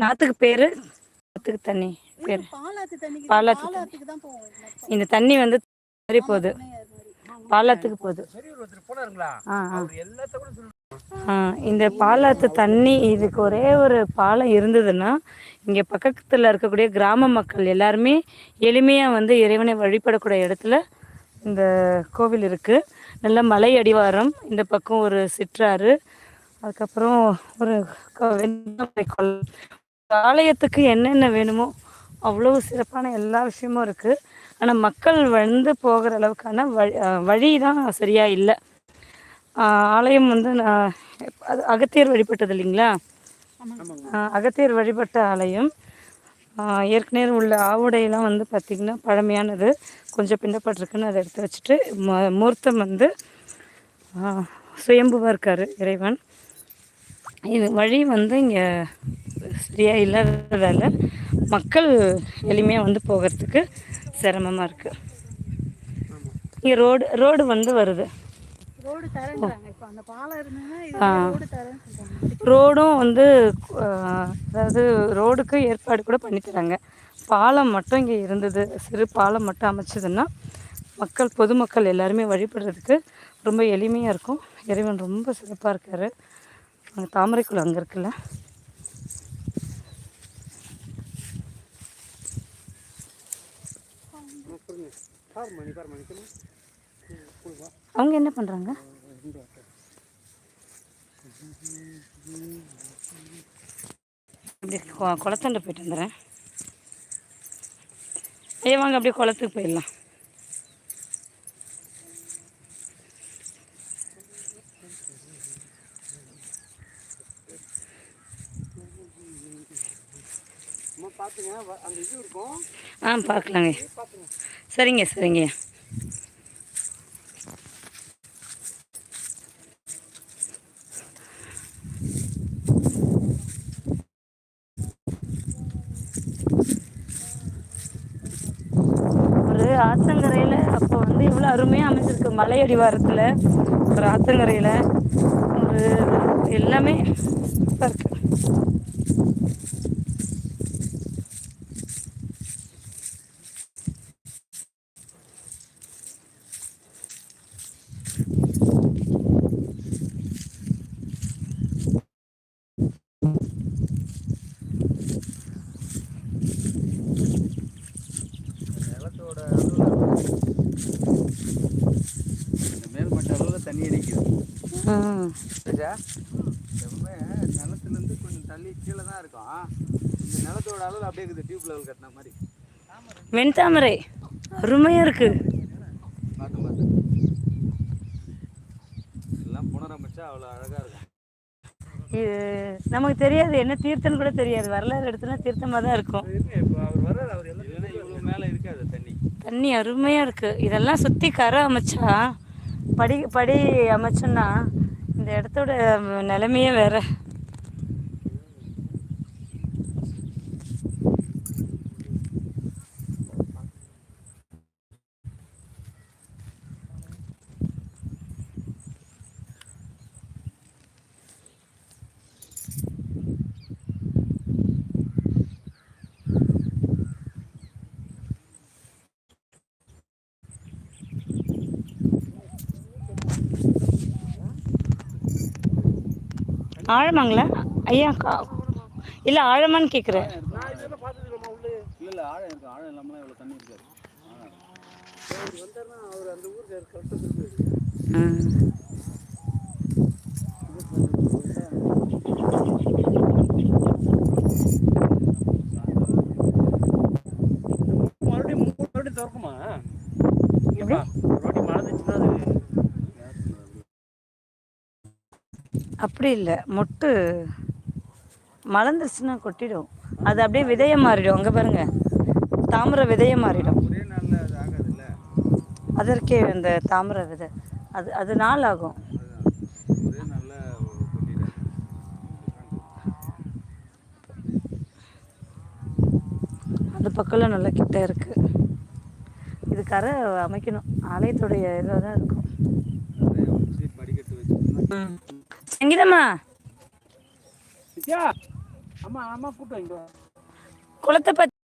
நாத்துக்கு பேரு ஆத்துக்கு தண்ணி பேரு. பாலாத்து. இந்த தண்ணி வந்து மாதிரி. போகுது. பாலாத்துக்கு போகுது. இந்த பாலாத்து தண்ணி இதுக்கு ஒரே ஒரு பாலம் இருந்ததுன்னா இங்கே பக்கத்தில் இருக்கக்கூடிய கிராம மக்கள் எல்லாருமே எளிமையாக வந்து இறைவனை வழிபடக்கூடிய இடத்துல இந்த கோவில் இருக்குது நல்ல மலை அடிவாரம் இந்த பக்கம் ஒரு சிற்றாறு அதுக்கப்புறம் ஒரு ஆலயத்துக்கு என்னென்ன வேணுமோ அவ்வளோ சிறப்பான எல்லா விஷயமும் இருக்குது ஆனால் மக்கள் வந்து போகிற அளவுக்கான வழி வழி தான் சரியாக இல்லை. ஆலயம் வந்து நான் அது அகத்தியர் வழிபட்டது இல்லைங்களா? அகத்தியர் வழிபட்ட ஆலயம். ஏற்கனவே உள்ள ஆவுடையெல்லாம் வந்து பார்த்திங்கன்னா பழமையானது. கொஞ்சம் பின்னப்பட்டிருக்குன்னு அதை எடுத்து வச்சுட்டு ம- மூர்த்தம் வந்து சுயம்புவாக இருக்கார் இறைவன். இது வழி வந்து இங்கே சரியாக இல்லாததால் மக்கள் எளிமையாக வந்து போகிறதுக்கு சிரமமாக இருக்குது இங்கே ரோடு ரோடு வந்து வருது. ரோடும் வந்து அதாவது ரோடுக்கு ஏற்பாடு கூட பண்ணி தராங்க பாலம் மட்டும் இங்கே இருந்தது. சிறு பாலம் மட்டும் அமைச்சதுன்னா மக்கள் பொதுமக்கள் எல்லாருமே வழிபடுறதுக்கு ரொம்ப எளிமையாக இருக்கும். இறைவன் ரொம்ப சிறப்பாக இருக்கார். அங்கே தாமரைக்குளம் அங்கே இருக்குல்ல பார் மணி பார் மணி அவங்க என்ன பண்ணுறாங்க அப்படி குளத்தாண்ட போயிட்டு வந்துடுறேன். ஐயா வாங்க அப்படியே குளத்துக்கு போயிடலாம். ஆ பார்க்கலாங்க சரிங்க சரிங்க. ஒரு ஆத்தங்கரையில் அப்போ வந்து இவ்வளோ அருமையாக அமைஞ்சிருக்கு மலையடிவாரத்தில். ஒரு ஆத்தங்கரையில் ஒரு எல்லாமே இருக்கு நிலத்தோட அளவில் இந்த மேல்மட்ட அளவில் தண்ணி அடிக்குது ம் சரியா எப்பவுமே நிலத்துலேருந்து கொஞ்சம் தள்ளி கீழே தான் இருக்கும். இந்த நிலத்தோட அளவில் அப்படியே இருக்குது டியூப் லெவல் கட்டின மாதிரி. வெண்தாமரை. அருமையாக இருக்குது பார்த்து பார்த்து. எல்லாம் புனரமைச்சா அவ்வளோ அழகாக இருக்கும். இது நமக்கு தெரியாது என்ன தீர்த்தம்னு கூட தெரியாது. வரலாறு எடுத்துனா தீர்த்தமாக தான் இருக்கும். இப்போ அவர் வர்றாரு அவர் எல்லாம் இல்லைன்னா இவ்வளோ மேலே இருக்காது தண்ணி. தண்ணி அருமையாக இருக்குது இதெல்லாம் சுற்றி கரை அமைச்சா படி படி அமைச்சோன்னா இந்த இடத்தோட நிலைமையே வேற. ஆழமாங்களா? ஐயா இல்லை ஆழமான்னு கேட்குறேன் நான் இதெல்லாம் பார்த்துருக்கோமா உள்ளே இல்லை இல்லை ஆழம் இருக்கு ஆழம் இல்லாமலாம் இவ்வளோ தண்ணி இருக்காது ஆழம் அவர் வந்தாருன்னா அவர் அந்த ஊருக்கு கரெக்டாக இருக்கு மறுபடியும் மூணு மறுபடியும் திறக்குமா இல்லைப்பா ஒரு வாட்டி மழை பெஞ்சுன்னா அது அப்படி இல்லை. மொட்டு மலர்ந்துருச்சுன்னா கொட்டிடும். அது அப்படியே விதைய மாறிடும். அங்கே பாருங்க. தாமரை விதைய மாறிடும். அதற்கே அந்த தாமரை விதை. அது அது நாள் ஆகும். அந்த பக்கம்லாம் நல்லா கிட்ட இருக்கு. இது கரை அமைக்கணும். ஆலயத்துடைய இதாக தான் இருக்கும் வச்சு சங்கீதம்மா குளத்தை பற்றி